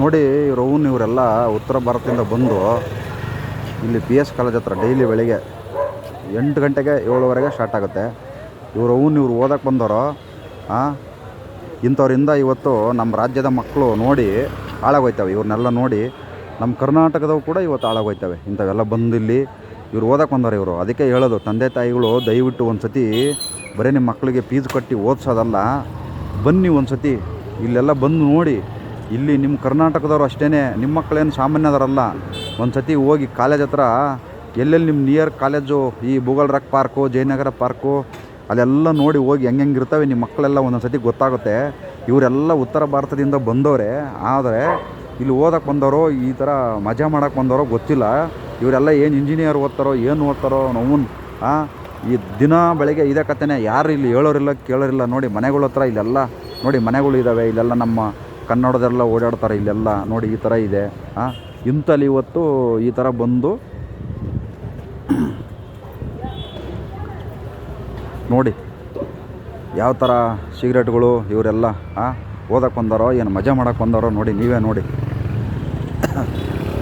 ನೋಡಿ ಇವರು ಅವ್ನು ಇವರೆಲ್ಲ ಉತ್ತರ ಭಾರತದಿಂದ ಬಂದು ಇಲ್ಲಿ ಪಿ ಎಸ್ ಕಾಲೇಜ್ ಹತ್ರ ಡೈಲಿ ಬೆಳಿಗ್ಗೆ ಎಂಟು ಗಂಟೆಗೆ ಏಳುವರೆಗೆ ಸ್ಟಾರ್ಟ್ ಆಗುತ್ತೆ. ಇವ್ರು ಅವ್ನು ಇವ್ರು ಓದಕ್ಕೆ ಬಂದವರು ಇಂಥವ್ರಿಂದ ಇವತ್ತು ನಮ್ಮ ರಾಜ್ಯದ ಮಕ್ಕಳು ನೋಡಿ ಹಾಳಾಗೋಯ್ತವೆ. ಇವ್ರನ್ನೆಲ್ಲ ನೋಡಿ ನಮ್ಮ ಕರ್ನಾಟಕದವು ಕೂಡ ಇವತ್ತು ಹಾಳಾಗೋಯ್ತವೆ. ಇಂಥವೆಲ್ಲ ಬಂದು ಇಲ್ಲಿ ಇವ್ರು ಓದಕ್ಕೆ ಬಂದವ್ರು ಇವರು. ಅದಕ್ಕೆ ಹೇಳೋದು, ತಂದೆ ತಾಯಿಗಳು ದಯವಿಟ್ಟು ಒಂದು ಸತಿ ಬರೀ ನಿಮ್ಮ ಮಕ್ಕಳಿಗೆ ಫೀಸ್ ಕಟ್ಟಿ ಓದಿಸೋದಲ್ಲ. ಬನ್ನಿ ಒಂದು ಸತಿ ಇಲ್ಲೆಲ್ಲ ಬಂದು ನೋಡಿ ಇಲ್ಲಿ ನಿಮ್ಮ ಕರ್ನಾಟಕದವರು ಅಷ್ಟೇ ನಿಮ್ಮ ಮಕ್ಕಳೇನು ಸಾಮಾನ್ಯದವರಲ್ಲ. ಒಂದು ಸತಿ ಹೋಗಿ ಕಾಲೇಜ್ ಹತ್ರ ಎಲ್ಲೆಲ್ಲಿ ನಿಮ್ಮ ನಿಯರ್ ಕಾಲೇಜು, ಈ Bhugol rock park, Jayanagar park ಅಲ್ಲೆಲ್ಲ ನೋಡಿ ಹೋಗಿ ಹೆಂಗೆ ಇರ್ತವೆ ನಿಮ್ಮ ಮಕ್ಕಳೆಲ್ಲ ಒಂದೊಂದು ಸತಿ ಗೊತ್ತಾಗುತ್ತೆ. ಇವರೆಲ್ಲ ಉತ್ತರ ಭಾರತದಿಂದ ಬಂದವರೇ, ಆದರೆ ಇಲ್ಲಿ ಓದಕ್ಕೆ ಬಂದವರು, ಈ ಥರ ಮಜಾ ಮಾಡೋಕ್ಕೆ ಬಂದವರೋ ಗೊತ್ತಿಲ್ಲ. ಇವರೆಲ್ಲ ಏನು ಇಂಜಿನಿಯರ್ ಓದ್ತಾರೋ, ಏನು ಓದ್ತಾರೋ ನೋವು ಈ ದಿನ ಬೆಳಗ್ಗೆ ಇದೇ ಕಥೆನೇ, ಯಾರು ಇಲ್ಲಿ ಹೇಳೋರಿಲ್ಲ, ಕೇಳೋರಿಲ್ಲ, ನೋಡಿ ಮನೆಗಳ ಹತ್ರ ಇಲ್ಲೆಲ್ಲ, ನೋಡಿ ಮನೆಗಳು ಇದ್ದಾವೆ ಇಲ್ಲೆಲ್ಲ ನಮ್ಮ ಕನ್ನಡದೆಲ್ಲ ಓಡಾಡ್ತಾರೆ ಇಲ್ಲೆಲ್ಲ. ನೋಡಿ, ಈ ಥರ ಇದೆ. ಹಾಂ ಇಂಥಲ್ಲಿ ಇವತ್ತು ಈ ಥರ ಬಂದು ನೋಡಿ, ಯಾವ ಥರ ಸಿಗರೇಟ್ಗಳು ಇವರೆಲ್ಲ ಹಾಂ ಓದಕ್ಕೆ ಬಂದಾರೋ, ಏನು ಮಜಾ ಮಾಡಕ್ಕೆ ಬಂದಾರೋ ನೋಡಿ, ನೀವೇ ನೋಡಿ.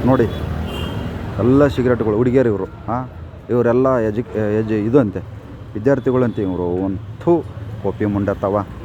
ನೋಡಿ, ಎಲ್ಲ ಸಿಗರೇಟ್ಗಳು, ಹುಡುಗಿಯರು ಇವರು ಹಾಂ ಇವರೆಲ್ಲ ಎಜು ಎಜು ಇದು ಅಂತೆ ವಿದ್ಯಾರ್ಥಿಗಳು ಅಂತ ಇವರು. ಒಂದು ಥೂ ಕೋಪಿ ಮುಂಡತ್ತವ. ತವ